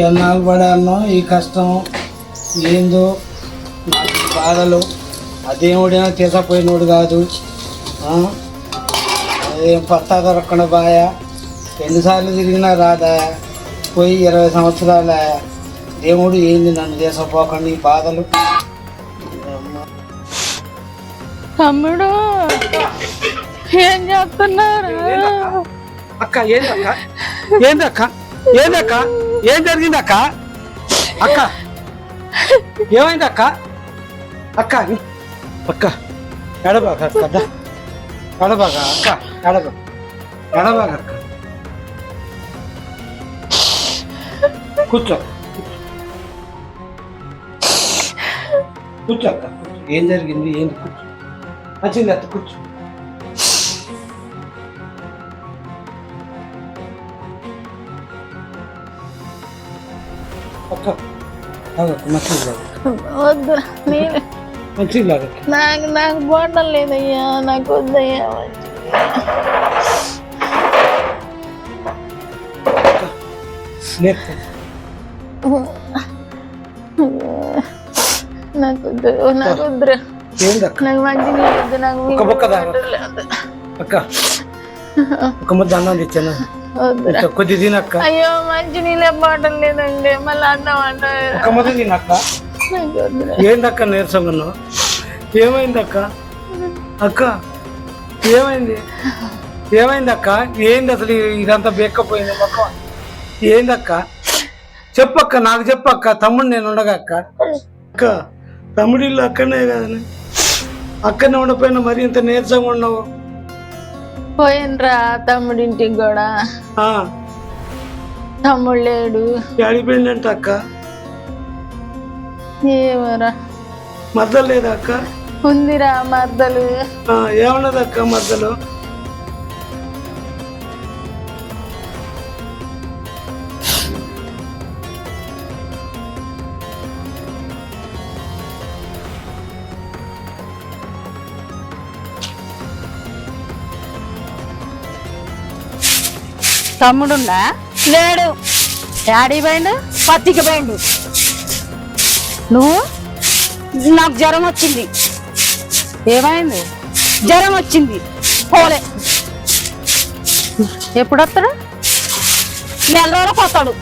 అన్నాలు పడాను ఈ కష్టం ఏందో నాకు బాధలు. దేవుడేమో తీసపోయినోడు కాదు. ఆ? అదేం పత్తా దొరకకుండా బాయ. ఎన్నిసార్లు తిరిగినా రాదా? పోయి ఇరవై సంవత్సరాల. దేవుడు ఏంది నన్ను తీసపోకండి ఈ బాధలు? తమ్ముడు ఏం చేస్తున్నారు? అక్క? ఏందక్క ఏందక్క ఏందక్క ఏం జరిగింది అక్క? అక్క. ఏమైంది అక్క? అక్క అక్క ఎడబాక అక్క ఎడబాక అక్క ఎడబ ఎడబాక అక్క. కూర్చో. కూర్చో అక్క ఏం జరిగింది? ఏంది? కూర్చో. మంచిది అత్త కూర్చో. వద్దు. నాకు నాకు బాటం లేదయ్యా నాకు వద్దయ్యా. నాకు నాకు వద్దురా నాకు మంచి నీళ్ళు నాకు. అక్క ఒక ముద్ద అన్నం తెచ్చాను కొద్ది తినక్క? అయ్యో మంచి నీళ్ళే బాటం లేదండి. మళ్ళీ అన్నం అన్న ఒక ముద్ద తినక్క? ఏందక్క నీరసంగా ఉన్నావు? ఏమైందక్క? అక్క ఏమైంది? ఏమైందక్క? ఏంది అసలు ఇదంతా బెక్కపోయింది మొక్క ఏందక్క? చెప్పక్క నాకు చెప్పక్క తమ్ముడు నేను ఉండగా అక్క. అక్క తమ్ముడి ఇల్లు అక్కడనే కదని. అక్కడనే ఉండపోయినా మరి ఇంత నీరసంగా ఉన్నావు? పోయినరా తమ్ముడింటికి కూడా. తమ్ముడు లేడు. ఆడిపోయిందంట అక్క? ఏమరా. మద్దలు లేదా అక్క? ఉందిరా మద్దలు. ఆ, ఏమన్నది అక్క మద్దలు? తమ్ముడుండా లేడు. డాడీ పోయిండు? పత్తికి పోయిండు. నువ్వు? నాకు జ్వరం వచ్చింది. ఏమైంది? జ్వరం వచ్చింది. పోలే. ఎప్పుడు వస్తాడు నెల రోజులకు వస్తాడు.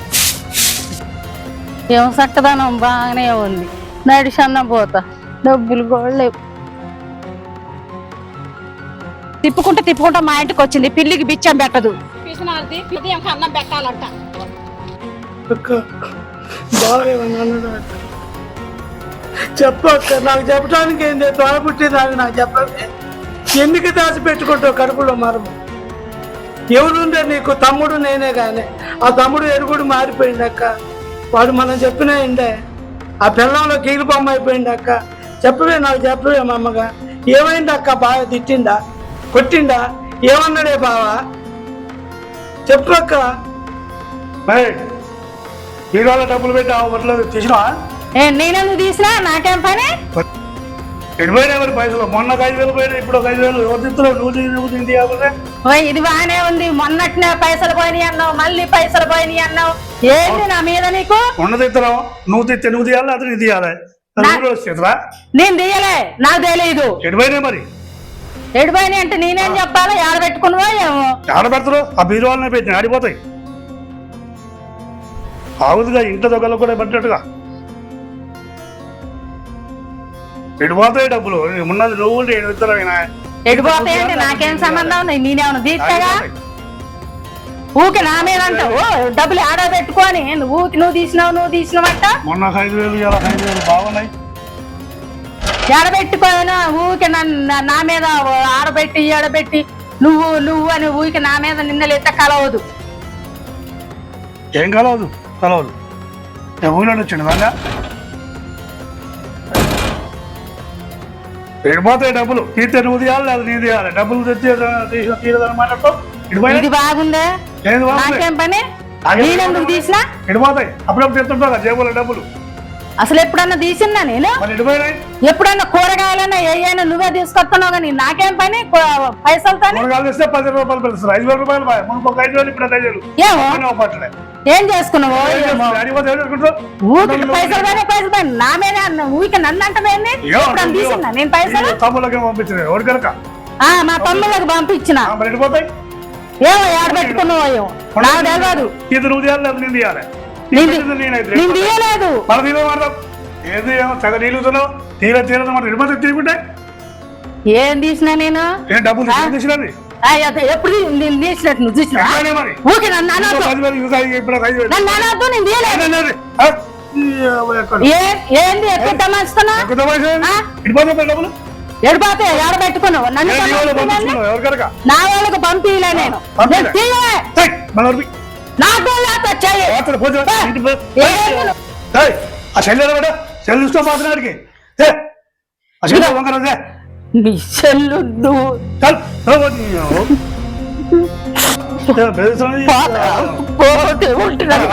ఏం చక్కదనం బాగానే ఉంది. నడిచన్న పోతా. డబ్బులు కూడా లేవు. తిప్పుకుంటే తిప్పుకుంటా మా ఇంటికి వచ్చింది. పిల్లికి బిచ్చం పెట్టదు. పిసినాది ఉదయం అన్నం పెట్టాలంట. అక్క అక్క? చెప్పక్క నాకు చెప్పడానికి ఏంది తోడ పుట్టేదాన్ని నాకు చెప్పండి ఎందుకు దాచి పెట్టుకుంటావు కడుపులో మరము? ఎవరుండే నీకు? తమ్ముడు నేనే కానీ ఆ తమ్ముడు ఎరుగుడు మారిపోయింది అక్క. వాడు మనం చెప్పినా ఇండే. ఆ పిల్లంలో కీలు బొమ్మ అయిపోయింది అక్క. చెప్పవే నాకు చెప్పవే మా అమ్మగా. ఏమైంది అక్క? బాగా తిట్టిందా కొట్టిందా ఏమన్నాడే బావా? చెప్పు అక్క డబ్బులు పెట్టి ఆ ఊర్లో తీసినా నేనెందుకు తీసినా? నాకేం పని? ఎడిపోయినా మరి పైసలు? మొన్న ఒక ఐదు వేలు పోయినా ఇప్పుడు ఒక ఐదు వేలు. ఎవరు తింటున్నావు? నువ్వు తిని నువ్వు తింది ఇది బాగానే ఉంది. మొన్నట్నే పైసలు పోయినాయి అన్నావు. మళ్ళీ పైసలు పోయినాయి అన్నావు. ఏంటి నా మీద నీకు? తింటున్నావు. నువ్వు తింటే నువ్వు తీయాలి? అతను తీయాలి? నేను తీయలే. నాకు తెలియదు ఎడిపోయినా మరి? ఎడిపోయినాయి అంటే నేనేం చెప్పాలి? ఆడబెట్టుకున్నావో ఏమో. ఆడ పెడతారు? ఆ బీరు వాళ్ళనే పెట్టి ఆడిపోతాయి. ఆవుదుగా ఇంట్లో దొంగలు కూడా పడ్డట్టుగా. ఎడిపోతాయి డబ్బులు? ఉన్నది నువ్వు ఏడు ఇద్దరు ఎడిపోతాయంటే నాకేం సంబంధం ఉంది? నేనేమన్నా తీస్తాగా? ఊకే నా మీద అంటావు? డబ్బులు ఆడ పెట్టుకొని ఊకి నువ్వు తీసినావు నువ్వు తీసినావంట? మొన్న ఐదు వేలు ఐదు వేలు బాగున్నాయి. ఎడబెట్టుకోను నన్ను నా మీద ఆడబెట్టి ఎడబెట్టి నువ్వు నువ్వు అని ఊరికి నా మీద నిన్నలెత్త కలవదు. ఏం కలవదు? కలవదు. ఊళ్ళో వచ్చిండు వాళ్ళ ఎడిపోతాయి డబ్బులు? తీర్తే నువ్వు తీయాలి లేదా నీ తీయాలి. డబ్బులు తెచ్చి తీరదని ఇడిపోయి ఇది బాగుందే? నాకేం పని? నేనెందుకు తీసినా? ఎడిపోతాయి అప్పుడప్పుడు తెస్తుంటా జేబులో డబ్బులు. అసలు ఎప్పుడన్నా తీసిందా నేను? ఎప్పుడన్నా కూరగాయలన్నా ఏయైనా నువ్వే తీసుకొస్తున్నావు కానీ నాకేం పని? పట్టలే. ఏం చేసుకున్నావు? ఊరికి పైసలు కానీ పైసలు కానీ నా మీద ఊరికి నన్ను అంటమేంది ఇప్పుడు తీసిందా? నేను పైసలు? మా తమ్ముళ్ళకి పంపించిన. ఏమో ఏడ పెట్టుకున్నావు నాకు తెలియదు. ఇది నువ్వు నేను తీయలేదు. ఏది నీళ్ళుతున్నావు తీర తీరదు తీయకుంటే ఏం తీసినా నేను? ఏం డబ్బులు తీసినది ఎప్పుడు నేను తీసినట్టు నువ్వు చూసినా నన్ను నేను తీయలేదు. ఎక్కడ? ఏ ఏంది? తమాస్తున్నా డబ్బులు? ఎడిపోతే ఏడ పెట్టుకున్నావు? నన్ను నీ వాళ్ళకి పంపిలే నేను. నాకు? ఏయ్, ఆ వదిలే. నీ చెల్లు నువ్వు. చల్, చల్, పోనీ. ఏ, బెదిరిస్తున్నావు? పోతే ఉంటున్నాను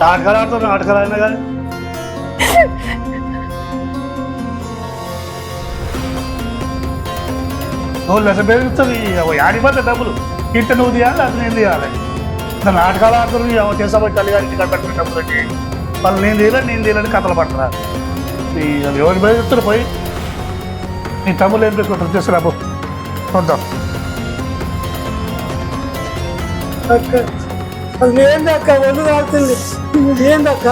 నాటకాలు ఆడుతున్నా నాటకాలు అయినా కానీ. నువ్వు బెదిరిస్తుంది ఆడిపోతే డబ్బులు. ఇంట నువ్వు తీయాలి అది నేను తీయాలి ఇంకా నాటకాలు ఆడుతున్నారు ఎవరు చేసాబోయి తల్లి గారి ఇంటికాడ పెట్టుకునే డబ్బులకి వాళ్ళు నేను తీయలే నేను తీయాలని కథలు పట్టరా ఎవరు బెదిరిస్తారు పోయి నీ తమ్ముళ్ళు ఏం పెట్టుకుంటారు? తీసుకురా పో. చూద్దాం ఏందక్క ఒళ్ళు కాలుతుంది ఏందక్క?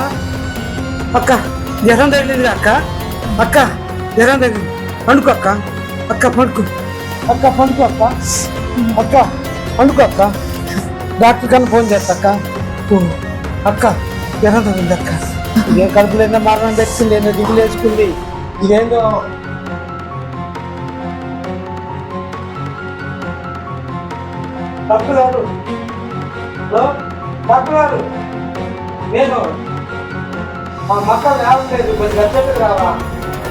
అక్క జ్వరం తగిలింది అక్క? అక్క జ్వరం తగిలింది. పండుకో అక్క. అక్క పండుకో. అక్క పండుకో అక్క. అక్క అందుకు అక్క. డాక్టర్ కన్నా ఫోన్ చేస్తా అక్క. అక్క జ్వరం ఉంది అక్క. ఇదేం కడుపులో ఏందో మరణం పెట్టింది ఏందో దిగులు వేసుకుంది. ఇదేందో. డాక్టర్ గారు హలో? డాక్టర్ గారు నేను మా మక్కలు రావట్లేదు కొంచెం అర్జెంట్ రావా.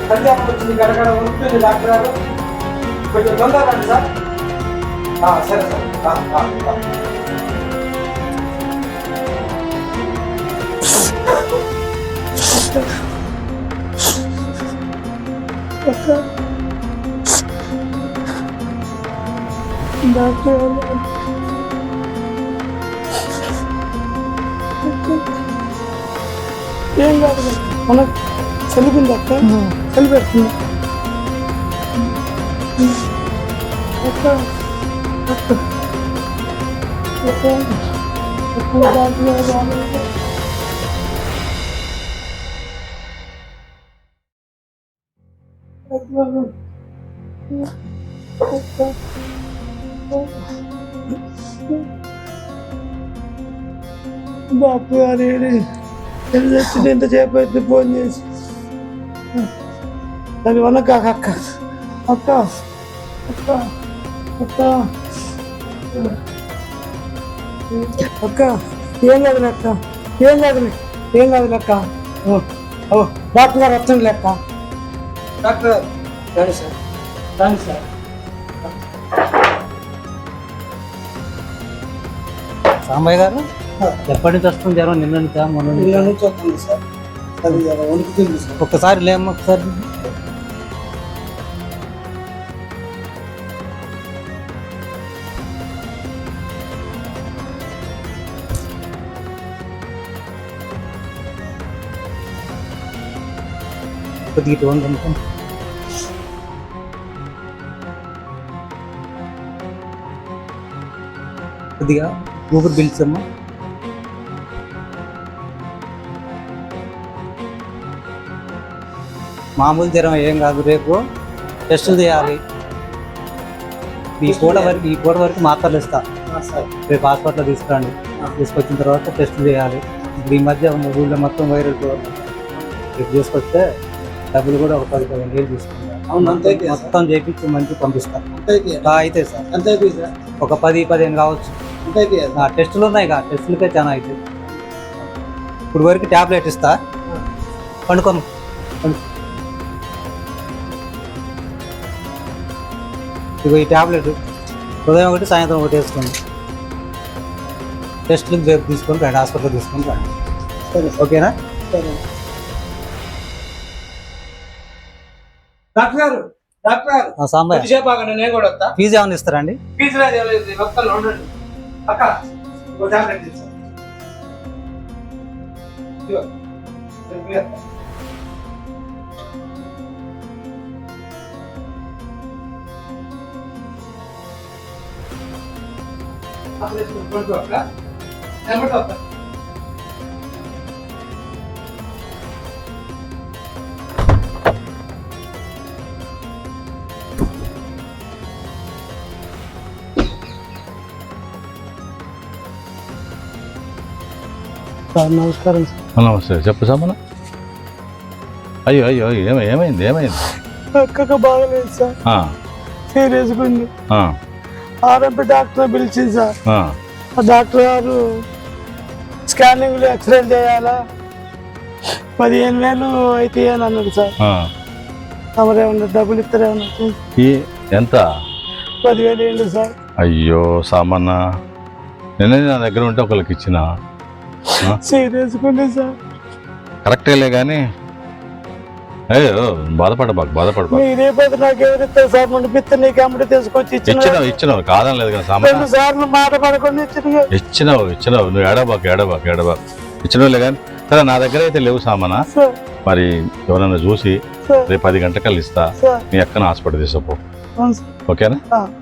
సంధ్యాపం వచ్చింది గడగడ ఉంటుంది డాక్టర్ గారు కొంచెం తొందరండి సార్. సార్ ఆ, సరే సార్ ఆ, ఆ, ఆ. డాక్టర్ గారు ఏం కాదు మన చలిపింది అక్క చలి పెడుతుంది అక్క బాపు గారు రాలేదు. డాక్టర్ అయితే ఫోన్ చేసి దాని వల్ల కాక అక్క అక్క అక్క అక్క అక్క ఏం కాదు అక్క ఏం కాదు ఏం కాదు అక్క. ఓ, డాక్టర్ గారు వస్తుంది లెక్క డాక్టర్ గారు రండి సార్ రండి సార్. సాంబయ్య గారు ఎప్పటి నుంచి వస్తుంది జ్వరం నిన్న నుంచా మొన్న నుంచా? వస్తుంది అది సార్. ఒక్కసారి లేమ్మా ఒకసారి. కొద్దిగా ఇటు అనుకో. కొద్దిగా ఊపిరి పిలిచమ్మా. మామూలు జ్వరం ఏం కాదు రేపు టెస్టులు చేయాలి. ఈ పూట వరకు ఈ పూట వరకు మాత్రలు ఇస్తా. సార్. రేపు హాస్పిటల్ తీసుకురండి. తీసుకొచ్చిన తర్వాత టెస్టులు చేయాలి. ఇప్పుడు ఈ మధ్య ఊళ్ళో మొత్తం వైరల్. రేపు తీసుకొస్తే డబ్బులు కూడా ఒక పది పదిహేను వేలు తీసుకుంటాం అవును, అంతే. మొత్తం చేపించి మంచి పంపిస్తాం ఎంత అయితే సార్. ఎంత అయితే సార్. ఒక పది పదిహేను కావచ్చు. టెస్టులు ఉన్నాయి కదా టెస్టులకే చాలా అవుతాయి ఇప్పుడు వరకు ట్యాబ్లెట్ ఇస్తా. పండుకోమ్మ పండు. ఇగో ఈ ట్యాబ్లెట్ ఉదయం ఒకటి సాయంత్రం ఒకటి వేసుకోండి. టెస్టులు రేపు తీసుకొని రండి హాస్పిటల్ తీసుకొని రండి. సరే. ఓకేనా? సరే. డాక్టర్ గారు డాక్టర్ గారు. సాంబయ్య. ఆగండి నేను కూడా వస్తా. ఫీజు ఏమైనా ఇస్తారండి? ఫీజు ఉండండి. అక్క ఒక టాబ్లెట్ ఇచ్చా ఇదిగో. ఇదిగో. అసలు ఇప్పుడు కొడుకు అక్క నెంబర్ అక్క సార్ నమస్కారం సార్. నమస్తే చెప్పు సమ్మన అయ్యో అయ్యో ఏమై ఏమైంది ఏమైంది? అక్కకు బాగలేదు సార్. ఉంది. ఆ, ఆర్ఎంపీ డాక్టర్ పిలిచింది సార్. ఆ, డాక్టర్ గారు స్కానింగ్లు ఎక్స్రే చేయాలా? పదిహేను వేలు అయితే అని అన్నాడు సార్. ఆ. తమరేమన్నా డబ్బులు ఇస్తారేమన్నా ఎంత? పదివేలు ఏంటి సార్. అయ్యో సామన్న. నిన్న నా దగ్గర ఉంటే ఒకరికి ఇచ్చిన? సీరియస్గా సార్. కరెక్టేలే కానీ అయ్యో బాధపడబాకు బాధపడబాకు మీరే పోతే నాకు సార్ మన పిత్త నీకు అమ్మడి తీసుకొచ్చి ఇచ్చిన ఇచ్చినావు ఇచ్చినావు కాదని లేదు కదా సామన్న రెండు సార్లు మాట పడకుండా ఇచ్చిన ఇచ్చినావు ఇచ్చినావు నువ్వు ఏడబాకు ఏడబాకు ఏడబాకు ఇచ్చినావులే కానీ సరే నా దగ్గర అయితే లేవు సామన? మరి ఎవరన్నా చూసి రేపు పది గంటకల్లా ఇస్తా. మీ అక్కన హాస్పిటల్ తీసుకుపో. సార్. ఓకేనా.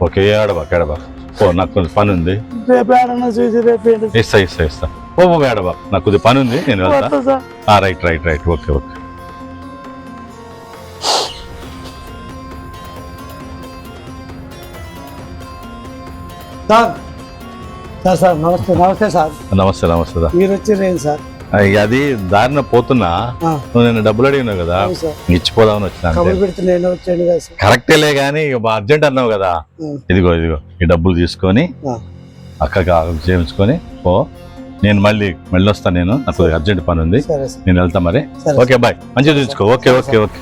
ఓకే ఏడబాకు ఏడబాకు ఓ నాకు కొంచెం పని ఉంది రేపు? ఇస్తా ఇస్తా ఇస్తా. ఓ ఏడబాకు నాకు కొద్దిగా పని ఉంది నేను వెళ్తా. Sir right right right okay okay. Sir sir sir నమస్తే నమస్తే సార్. నమస్తే నమస్తే దా. మీరు వచ్చిరేం సార్. అది దారిన పోతున్నా నువ్వు నేను డబ్బులు అడిగినావు కదా సార్. ఇచ్చిపోదామని వచ్చిన అంతే. కబురు పెడితే నేను వచ్చాను కదా సార్. కరెక్టేలే కానీ అర్జెంట్ అన్నావు కదా. ఇదిగో ఇదిగో ఈ డబ్బులు తీసుకొని. అక్కకి చేయించుకొని పో. నేను మళ్ళీ మళ్ళీ వస్తాను నేను. నాకు అర్జెంట్ పని ఉంది నేను వెళ్తా మరి. Okay bye. మంచిగా చూసుకో. Okay okay okay.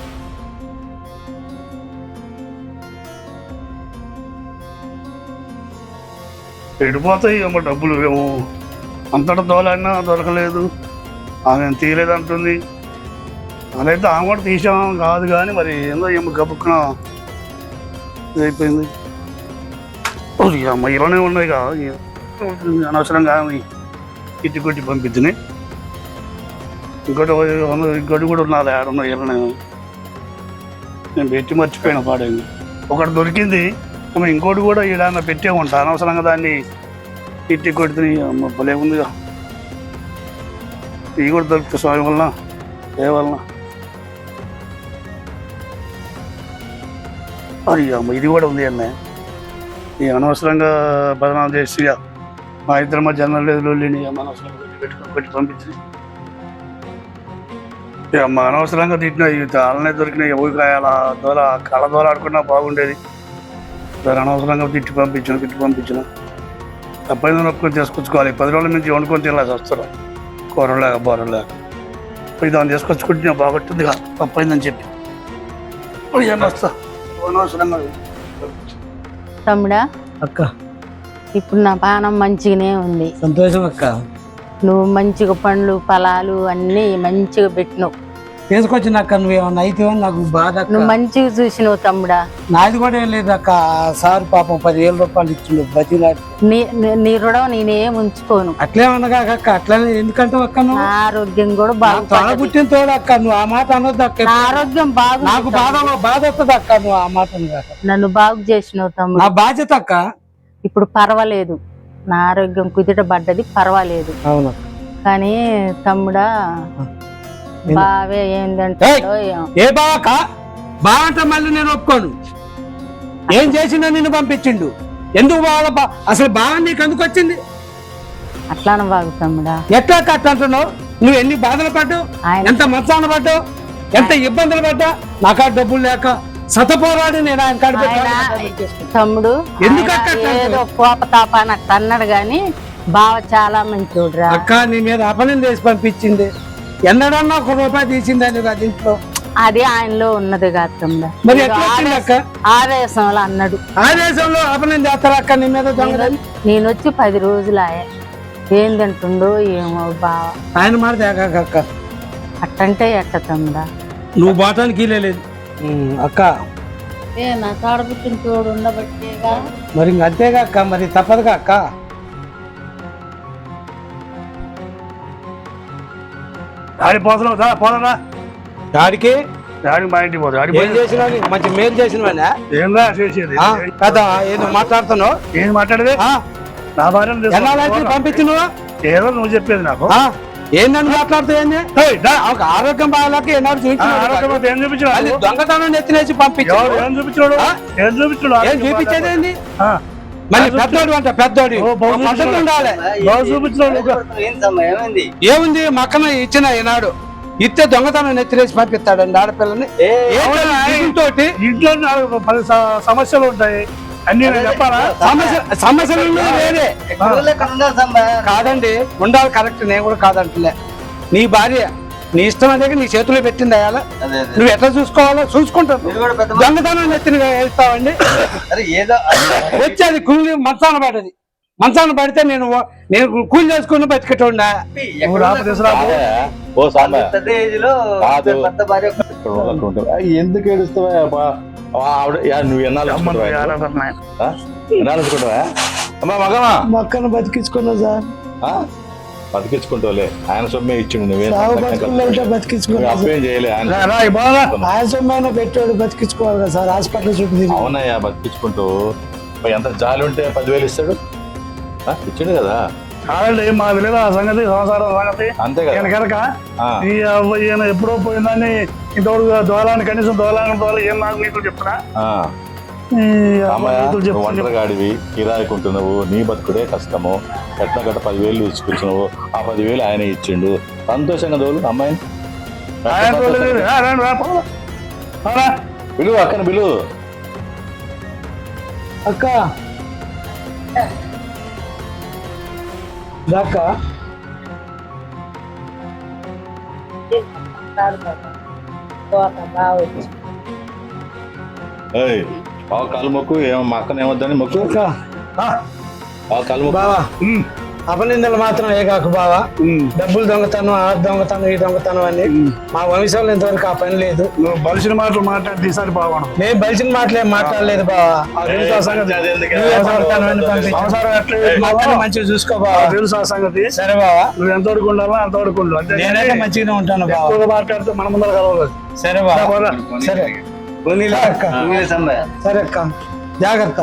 ఎడిపోతాయి ఏమో డబ్బులు ఏమో. అంతటా దోలాడినా దొరకలేదు. ఆమె తీయలేదంటుంది. అదైతే ఆమె కూడా తీసాం కాదు కానీ మరి ఏందో ఏమో గబుక్కున ఇదైపోయింది. ఓరి అమ్మ ఇలానే ఉన్నాయి కదా అనవసరంగా ఆమె ఇట్టి కొట్టి పంపించిన ఇంకోటి ఇంకోటి కూడా ఉన్నది ఆడున్న వీళ్ళని నేను పెట్టి మర్చిపోయిన పాడైంది. ఒకటి దొరికింది. ఇంకోటి కూడా ఈడన్న పెట్టే ఉంటా. అనవసరంగా దాన్ని ఇట్టి కొడితే అమ్మ ఉందిగా ఇవి కూడా దొరుకుతాయి స్వామి వలన ఏ వలన. అది అమ్మ ఇది కూడా ఉంది అన్న. ఈ అనవసరంగా బదనాలు చేసి మా ఇద్దరి మధ్య అన్నం లేదు లొల్లిని అమ్మ అనవసరంగా కొట్టి పెట్టుకొని కొట్టి పంపించింది ఇక అమ్మ అనవసరంగా తిట్టిన అలానే దొరికినాయి ఊరికాయ అలా దోల కళ్ళ దోల ఆడుకున్నా బాగుండేది. దాని అనవసరంగా తిట్టి పంపించిన తిట్టి పంపించిన. తప్పైంది నొప్పుకొని తీసుకొచ్చుకోవాలి. పది రోజుల నుంచి వండుకొని తినాల్సి వస్తారు కూరలేక బోరలేక పోయి దాన్ని తీసుకొచ్చుకుంటే బాగుంటుంది తప్పైందని చెప్పి. పోయి ఏం వస్తా అనవసరంగా తమ్ముడా? అక్క. ఇప్పుడు నా పానం మంచిగానే ఉంది. సంతోషం అక్క. నువ్వు మంచిగా పండ్లు ఫలాలు అన్నీ మంచిగా పెట్టినావు. తీసుకొచ్చిన అక్క నువ్వు ఏమన్నా అయితే నాకు బాధ. నువ్వు మంచిగా చూసినావు తమ్ముడా. నాది కూడా ఏం లేదు అక్క. సార్ పాపం పదివేల రూపాయలు ఇచ్చిండు బతిలాడి. నీ నీ- నీ రుణం నేనేం ఉంచుకోను. అట్లేమనగా అక్క అట్లనే ఎందుకంటే అక్క నువ్వు? నా ఆరోగ్యం కూడా నా తోడ పుట్టిన తోడు అక్క నువ్వు ఆ మాట అనొద్దు అక్క నా ఆరోగ్యం బాగు నాకు బాధ బాధ వస్తుంది అక్క నువ్వు ఆ మాట అనగా. నన్ను బాగు చేసినావు నా తమ్ముడు బాధ్యత అక్క. ఇప్పుడు పర్వాలేదు. నా ఆరోగ్యం కుదిట పడ్డది పర్వాలేదు. అవును. కానీ తమ్ముడా బావే ఏందంటాడో ఏమో. ఏ బావంటే మళ్ళీ నేను ఒప్పుకోను. ఏం చేసినా నిన్ను పంపించిండు. ఎందుకు బావ అసలు బావ నీకు ఎందుకు వచ్చింది? అట్లానే బాగు తమ్ముడా. ఎట్లా కట్ట అంటున్నావు? నువ్వు ఎన్ని బాధలు పడ్డావు? ఆయన ఎంత మత్సాన పడ్డావు? ఎంత ఇబ్బందులు పడ్డా నాకా డబ్బులు లేక సతపోరాడి నేను ఆయన తమ్ముడు ఎందుకు ఏదో కోపతాప అని అట్లా అన్నాడు గాని బావ చాలా మంచోడురా. అక్క నీ మీద అపనం చేసి పంపించింది. ఎన్నడన్నా ఒక రూపాయి తీసిందని అది ఇంట్లో అది ఆయనలో ఉన్నది కాదు తమ్ముడు. మరి ఆవేశంలో అన్నాడు. ఆదేశంలో అపనం చేస్తారా అక్క నీ మీద నేను వచ్చి పది రోజులు ఆయా. ఏం తింటుండో ఏమో బావ. ఆయన మాట అక్క అట్టంటే ఎట్ట తమ్ముడా? నువ్వు పోవటానికి లేదు. అక్క. ఏ నా కాడబుట్టిన తోడు ఉండబట్టేగా? మరి అంతేగా అక్క మరి తప్పదుగా అక్క. ఆడి పోతున్నావు దా పోదరా. ఆడికి ఆడికి మా ఇంటికి పోదు. ఆడి ఏం చేసినా నీకు? మంచి మేలు చేసినవేనా ఏందా చేసేది? కదా ఏదో మాట్లాడుతున్నావు? ఏం మాట్లాడేది? నా భార్య ఎన్నాళ్ళు తీసుకొని- ఏదో నువ్వు చెప్పేది నాకు. ఏందని మాట్లాడుతావు ఏంది? ఏయ్, దా. ఒక ఆరోగ్యం బాగాలేక ఏనాడు అది దొంగతనం ఎత్తినేసి ఎవరు పంపించాడు ఏం? ఏం ఏం చూపించేది ఏంది? మళ్ళీ పెద్దోడు అంట పెద్దోడు. పద్ధతి. ఉండాలి. ఏమైంది? మక్కన ఇచ్చిన ఈనాడు. ఇస్తే దొంగతనం ఎత్తినేసి పంపిస్తాడండి ఆడపిల్లని. ఇంట్లో సమస్యలు ఉంటాయి. అన్ని చెప్పాలా? సమస్యలు వేరే. కాదండి ఉండాలి కరెక్ట్. నేను కూడా కాదంటలే. నీ భార్య నీ ఇష్టం అనేది నీ చేతిలో పెట్టింది అయ్యాల? నువ్వు ఎట్లా చూసుకోవాలో చూసుకుంటావు. దొంగతనం ఎత్తిన వెళ్తావండి ఏదో వచ్చి అది కూలి మంచాన పడది. మంచాన పడితే నేను నేను కూలి చేసుకుని బతికేటోండా ఎందుకు ఏడుస్తావా నువ్వు ఉంచుకుంటావా అమ్మా మగమా? మక్కను బతికించుకున్నా సార్. ఆ? బతికించుకుంటావులే ఆయన సొమ్మే ఇచ్చిండు నువ్వేం అప్పేం చేయలే? ఆయన రా, రా, ఈ బాగా ఆయన సొమ్మైనా పెట్టాడు బతికించుకోవాలి కదా సార్. హాస్పిటల్ చుట్టూ. అవునయ్యా బతికించుకుంటూ. ఎంత జాలి ఉంటే పదివేలు ఇస్తాడు? ఆ, ఇచ్చాడు కదా. కాదండి మా తెలియదు ఆ సంగతి సంసారం సంగతి. అంతే ఈయన కనుక ఈ ఈయన ఎప్పుడో పోయిందని ఇంతవరకు దోలాన్ని కనీసం దోలాన్ని దోల ఏం నాకు నీతులు చెప్తున్నా చెప్తున్నా ఒంటరిగాడివి కిరాయికుంటున్నావు నీ బతుకుడే కష్టము. ఎట్లా గట్ట పదివేలు ఇచ్చుకుంటున్నావు ఆ పదివేలు ఆయన ఇచ్చిండు. సంతోషంగా దోలు. రా. పిలువు అక్కన పిలువు. అక్క. అక్క ఏయ్ ఆ కాలు మొక్కు ఏమో మా అక్కన ఏమొద్దని మొక్కు అక్క ఆ, ఆ కాలు మొక్కు బావా ఉమ్, అపనిందలు మాత్రం ఏ కాకు బావా. డబ్బులు దొంగతనం ఆ దొంగతనం ఈ దొంగతనం అని మా వంశంలో ఇంతవరకు ఆ పని లేదు. నువ్వు బలిసిన మాటలు మాట్లాడి ఈసారి బాగున్నావు నేను బలిసిన మాటలేం మాట్లాడలేదు బావా. మంచిగా చూసుకో బావా. తెలుసు ఆ సంగతి. సరే బావా. నువ్వు ఎంతవరకు ఉండాలో అంతవరకు ఉండు. నేనైతే మంచిగానే ఉంటాను బావా. మాట్లాడితే మన ముందర కలవలేదు సరే బావా. సరే సరే అక్క. జాగ్రత్త.